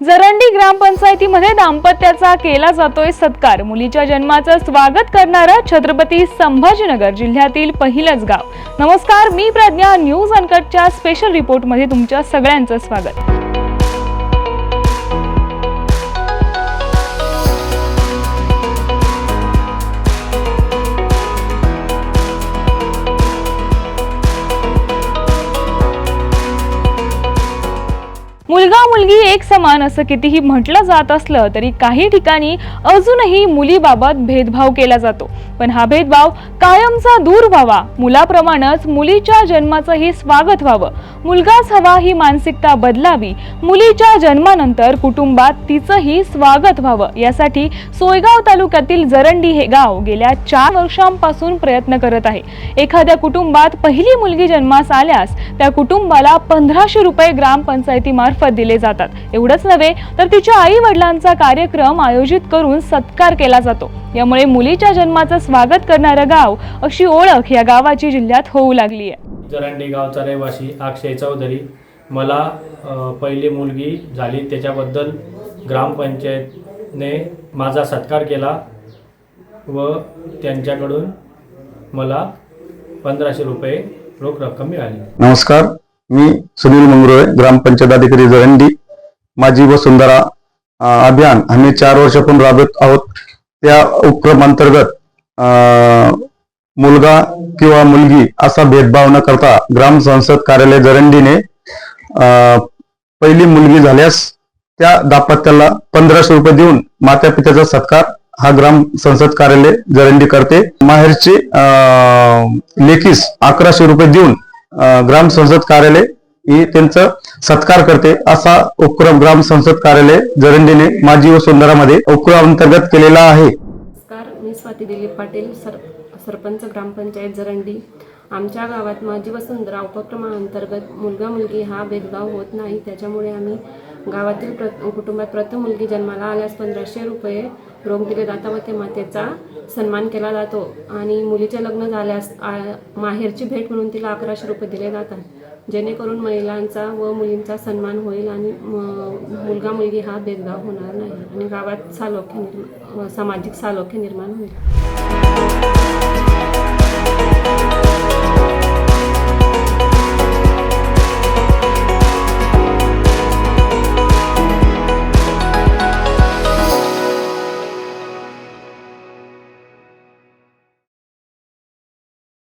जरंडी ग्रामपंचायतीमध्ये दाम्पत्याचा केला जातोय सत्कार. मुलीच्या जन्माचं स्वागत करणारं छत्रपती संभाजीनगर जिल्ह्यातील पहिलंच गाव. नमस्कार मी प्रज्ञा. न्यूज अनकटच्या स्पेशल रिपोर्टमध्ये तुमच्या सगळ्यांचं स्वागत. मुलगा मुलगी एक समान असं कितीही म्हटलं जात असलं तरी काही ठिकाणी अजूनही मुलीबाबत भेदभाव केला जातो. पण हा भेदभाव कायमचा दूर व्हावा. मुलाप्रमाणेच मुलीच्या जन्माचंही स्वागत व्हावं. मुलगाच हवा ही मानसिकता बदलावी. मुलीच्या जन्मानंतर कुटुंबात तिचंही स्वागत व्हावं. यासाठी सोयगाव तालुक्यातील जरंडी हे गाव गेल्या चार वर्षांपासून प्रयत्न करत आहे. एखाद्या कुटुंबात पहिली मुलगी जन्मास आल्यास त्या कुटुंबाला पंधराशे रुपये ग्रामपंचायतीमार्फत दिले जातात. एवढंच नव्हे तर तिच्या आई वडिलांचा कार्यक्रम आयोजित करून सत्कार केला जातो. यामुळे मुलीच्या जन्माचं स्वागत करणारं गाव अशी ओळख या गावाची जिल्ह्यात होऊ लागली आहे. जरांडे गावचा रहिवासी अक्षय चौधरी मला पहिली मुलगी झाली. त्याच्याबद्दल ग्रामपंचायतने माझा सत्कार केला व त्यांच्याकडून मला पंधराशे रुपये रोख रक्कम मिळाली. नमस्कार. मी सुनील मंगरुळे ग्रामपंचायत अधिकारी जरंडी माझी वसुंधरा अभियान. आम्ही चार वर्षापासून राबत आहोत. त्या उपक्रमांतर्गत मुलगा किंवा मुलगी असा भेदभाव न करता ग्राम संसद कार्यालय जरंडीने पहिली मुलगी झाल्यास त्या दाम्पत्याला पंधराशे रुपये देऊन माता पित्याचा सत्कार हा ग्राम संसद कार्यालय जरंडी करते. माहेरचे लेखीस अकराशे रुपये देऊन ग्राम संसद कार्यालय ही त्यांचं सत्कार करते. असा उपक्रम ग्राम संसद कार्यालय जरंडीने माझी सुंदरामध्ये उपक्रम अंतर्गत केलेला आहे. मी स्वाती दिलीप पाटील सर सरपंच ग्रामपंचायत जरंडी. आमच्या गावात माझी वसुंधरा उपक्रमाअंतर्गत मुलगा मुलगी हा भेदभाव होत नाही त्याच्यामुळे आम्ही गावातील प्र कुटुंबात प्रथम मुलगी जन्माला आल्यास पंधराशे रुपये रोख दिले जातात व ते मातेचा सन्मान केला जातो. आणि मुलीचे लग्न झाल्यास आ- माहेरची भेट म्हणून तिला अकराशे रुपये दिले जातात. जेणेकरून महिलांचा व मुलींचा सन्मान होईल आणि मुलगा मुलगी हा भेदभाव होणार नाही आणि गावात सालोख्य निर्माण सामाजिक सालोख्य निर्माण होईल.